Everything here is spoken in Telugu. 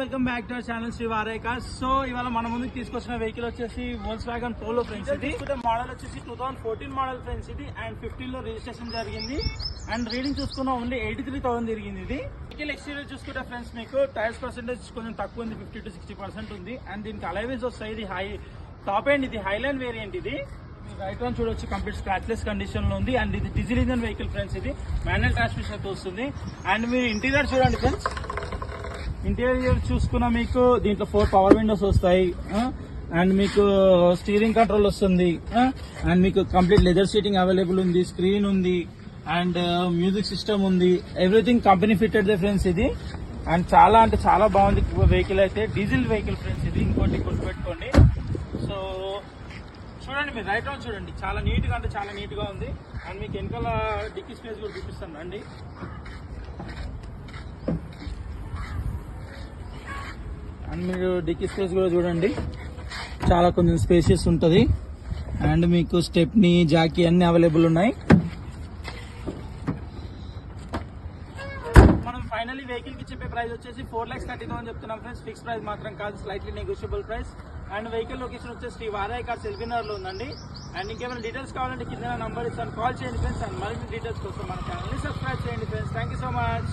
Welcome back to our channel Shri వారేక so ఇవాళ మన ముందుకు తీసుకొచ్చిన వెహికల్ వచ్చేసి వోల్స్ వ్యాగన్ పోలో ఫ్రెండ్స్ ఇది మోడల్ వచ్చేసి two thousand fourteen model friends ఇది అండ్ ఫిఫ్టీన్లో రిజిస్ట్రేషన్ జరిగింది. అండ్ రీడింగ్ చూసుకున్న ఓన్లీ ఎయిటీ త్రీ థౌసండ్ తిరిగింది ఇది. వెహికల్ ఎక్స్టీరియర్ చూసుకుంటే ఫ్రెండ్స్ మీకు టైర్స్ పర్సెంటేజ్ కొంచెం తక్కువ ఉంది ఫిఫ్టీ టు సిక్స్టీ పర్సెంట్ ఉంది. అండ్ దీనికి అలైవెన్స్ వస్తాయి ఇది హై టాప్ అండ్ ఇది హైలైన్ వేరియంట్ ఇది. రైట్ వన్ చూడొచ్చు కంప్లీట్ స్క్రాచ్లెస్ కండిషన్లో ఉంది. అండ్ ఇది డీజిల్ ఇంజన్ వెహికల్ ఫ్రెండ్స్ ఇది మాన్యువల్ ట్రాన్స్మిషన్ వస్తుంది. అండ్ మీరు ఇంటీరియర్ చూడండి ఫ్రెండ్స్ ఇంటీరియర్ చూసుకున్న మీకు దీంట్లో ఫోర్ పవర్ విండోస్ వస్తాయి అండ్ మీకు uh, స్టీరింగ్ కంట్రోల్ వస్తుంది అండ్ మీకు కంప్లీట్ లెదర్ సీటింగ్ అవైలబుల్ ఉంది స్క్రీన్ ఉంది అండ్ మ్యూజిక్ సిస్టమ్ ఉంది. ఎవ్రీథింగ్ కంపెనీ ఫిట్టెడ్ ఫ్రెండ్స్ ఇది. అండ్ చాలా అంటే చాలా బాగుంది వెహికల్ అయితే. డీజిల్ వెహికల్ ఫ్రెండ్స్ ఇది. ఇంకోటి గుర్తుపెట్టుకోండి. సో చూడండి మీరు రైట్ రౌండ్ చూడండి. చాలా నీట్గా అంటే చాలా నీట్గా ఉంది. అండ్ మీకు వెనకాల డిక్కీ స్పేస్ కూడా చూపిస్తాను. అండి అండ్ మీరు డిక్కీ స్పేస్ కూడా చూడండి. చాలా కొంచెం స్పేషియస్ ఉంటుంది. అండ్ మీకు స్టెప్నీ జాకీ అన్ని అవైలబుల్ ఉన్నాయి. మనం ఫైనల్లీ వెహికల్కి చెప్పే ప్రైస్ వచ్చేసి ఫోర్ ల్యాక్స్ థర్టీ థౌసండ్ చెప్తున్నాం ఫ్రెండ్స్. ఫిక్స్ ప్రైస్ మాత్రం కాదు slightly negotiable price and vehicle location వచ్చేసి శ్రీ వారాయ్ కార్ ఎల్బినర్లో ఉందండి. అండ్ ఇంకేమైనా డీటెయిల్స్ కావాలంటే కింద నంబర్ ఇస్తాను. కాల్ చేయండి ఫ్రెండ్స్. అండ్ మరిన్ని డీటెయిల్స్ కోసం మన ఛానల్ సబ్స్క్రైబ్ చేయండి friends. Thank you so much